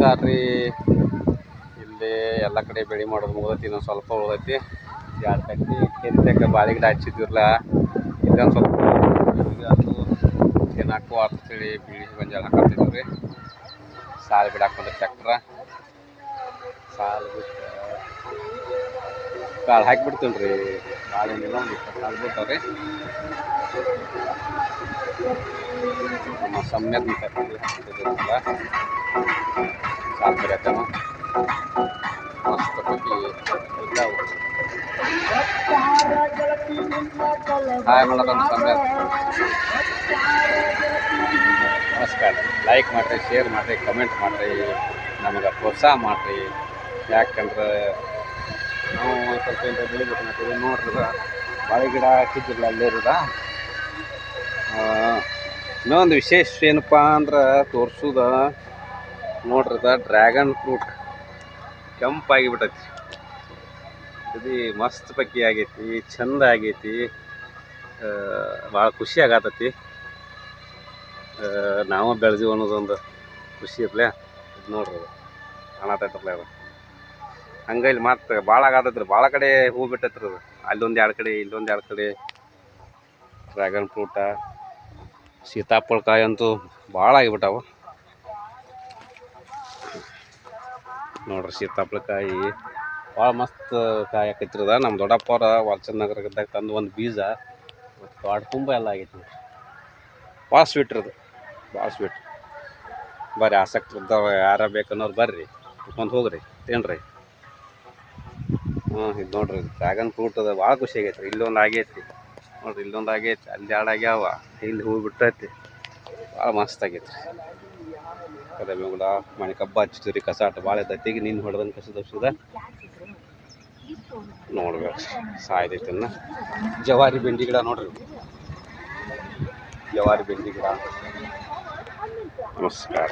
ನಮಸ್ಕಾರ ರೀ ಇಲ್ಲಿ ಎಲ್ಲ ಕಡೆ ಬೆಳೆ ಮಾಡೋದು ಮುಗ್ದೈತಿ, ಇನ್ನೊಂದು ಸ್ವಲ್ಪ ಉಳ್ದೈತಿ. ಎರಡು ಕಟ್ಟಿ ಕೆಂತಕ್ಕೆ ಬಾಳೆ ಗಿಡ ಹಚ್ಚಿದ್ವಿರಲ್ಲ ಇದೊಂದು ಸ್ವಲ್ಪ ಅದು ತಿನ್ನಕ್ಕೂ ಅಂತೇಳಿ ಬೀಳಿ ಗೊಂಜಾಳ ಹಾಕತ್ತಿದ್ವಿ. ರೀ ಸಾಲು ಗಿಡ ಹಾಕೊಂಡ್ರೆ ಟ್ಯಾಕ್ಟ್ರ ಸಾಲು ಬಿಟ್ಟು ಕಾಳು ಹಾಕಿಬಿಡ್ತೀನಿ ರೀ ಕಾಳು ಏನಿಲ್ಲ, ಒಂದು ಇಪ್ಪತ್ತು ರೀ ಕರ್ಕೊಂಡು ಹಾಕ್ತಿದ್ರಲ್ಲ ಬರೆಯತ್ತೇನೋ ಮಸ್ತ್ ಪೈಕಿ ಇದ್ದಾವು ಹಾಯ್ ಮಾಡೋದೊಂದು ಸಮ್ಯ ನಮಸ್ಕಾರ. ಲೈಕ್ ಮಾಡಿರಿ ಶೇರ್ ಮಾಡಿರಿ ಕಮೆಂಟ್ ಮಾಡಿರಿ, ನಮಗೆ ಪ್ರೋತ್ಸಾಹ ಮಾಡಿರಿ. ಯಾಕಂದ್ರೆ ನಾವು ಸ್ವಲ್ಪ ಏನಾರ ಬೆಳಿಬೇಕು ಅಂತೀವಿ ನೋಡ್ರಿ ಬಾಳೆ ಗಿಡ ಹಾಕಿದ್ದಿಲ್ಲ ಅಲ್ಲೇ ಇರೋದ ಇನ್ನೊಂದು ವಿಶೇಷ ಏನಪ್ಪ ಅಂದ್ರೆ ತೋರ್ಸುದ ನೋಡ್ರಿ ಇದು ಡ್ರ್ಯಾಗನ್ ಫ್ರೂಟ್ ಕೆಂಪಾಗಿ ಬಿಟ್ಟೈತಿ ಇದು ಮಸ್ತ್ ಪಕ್ಕಿ ಆಗೈತಿ, ಚಂದ ಆಗೈತಿ. ಭಾಳ ಖುಷಿ ಆಗತೈತಿ. ನಾವು ಬೆಳೆದೀವಿ ಅನ್ನೋದೊಂದು ಖುಷಿ ಇರ್ಲೆ. ಇದು ನೋಡ್ರಿ ಕಾಣತೈತ್ರಲ್ಲ ಅದು. ಹಂಗೆ ಇಲ್ಲಿ ಮತ್ತೆ ಭಾಳ ಆಗತೈತ್ರಿ. ಭಾಳ ಕಡೆ ಹೂ ಬಿಟ್ಟೈತ್ರಿ ಅದು. ಅಲ್ಲೊಂದು ಎರಡು ಕಡೆ, ಇಲ್ಲೊಂದು ಎರಡು ಕಡೆ. ಡ್ರ್ಯಾಗನ್ ಫ್ರೂಟ ಸೀತಾಫಲ ಕಾಯಿ ಅಂತೂ ಭಾಳ ಆಗಿಬಿಟ್ಟಾವು. ನೋಡ್ರಿ ಸೀತಾಫಲ ಕಾಯಿ ಭಾಳ ಮಸ್ತ್ ಕಾಯಿ ಆಕೈತ್ರಿ ಅದ. ನಮ್ಮ ದೊಡ್ಡಪ್ಪವ್ರ ವಾಲ್ಚಂದ್ ನಗರದಾಗ ತಂದು ಒಂದು ಬೀಜ. ಮತ್ತು ಕಾಡು ತುಂಬ ಎಲ್ಲ ಆಗೈತಿ ನೋಡ್ರಿ ಭಾಳ ಸ್ವೀಟ್ ಅದು. ಭಾಳ ಸ್ವೀಟ್ ಬರ್ರಿ ಆಸಕ್ತಿ ಇದ್ದವ ಯಾರ ಬೇಕನ್ನೋರು ಬರ್ರಿ, ಕುತ್ಕೊಂಡು ಹೋಗ್ರಿ, ತಿನ್ರಿ. ಹ್ಞೂ ಇದು ನೋಡ್ರಿ ಡ್ರ್ಯಾಗನ್ ಫ್ರೂಟ್ ಅದ. ಭಾಳ ಖುಷಿ ಆಗೈತೆ ರೀ ಇಲ್ಲೊಂದು ಆಗೈತಿ ನೋಡ್ರಿ, ಇಲ್ಲೊಂದು ಆಗೈತಿ ಅಲ್ಲಿ ಎರಡು ಇಲ್ಲಿ ಹೂ ಬಿಟ್ಟೈತಿ. ಭಾಳ ಮಸ್ತ್ ಆಗೈತಿ ಅದೇ ಕೂಡ ಮನೆ ಕಬ್ಬ ಹಚ್ಚಿದ್ರಿ, ಕಸ ಆಟ ಭಾಳ ಇದ್ದೈತಿ ಈಗ ನೀನು ಹೊಡೆದಂಗೆ ಕಸ ದಬ್ಸಿದ ನೋಡ್ಬೇಕು ಸಾಯ್ದೈತಿ ಅನ್ನ ಜವಾರಿ ಬೆಂಡಿ ಗಿಡ ನೋಡ್ರಿ. ಜವಾರಿ ಬೆಂಡಿ ಗಿಡ. ನಮಸ್ಕಾರ.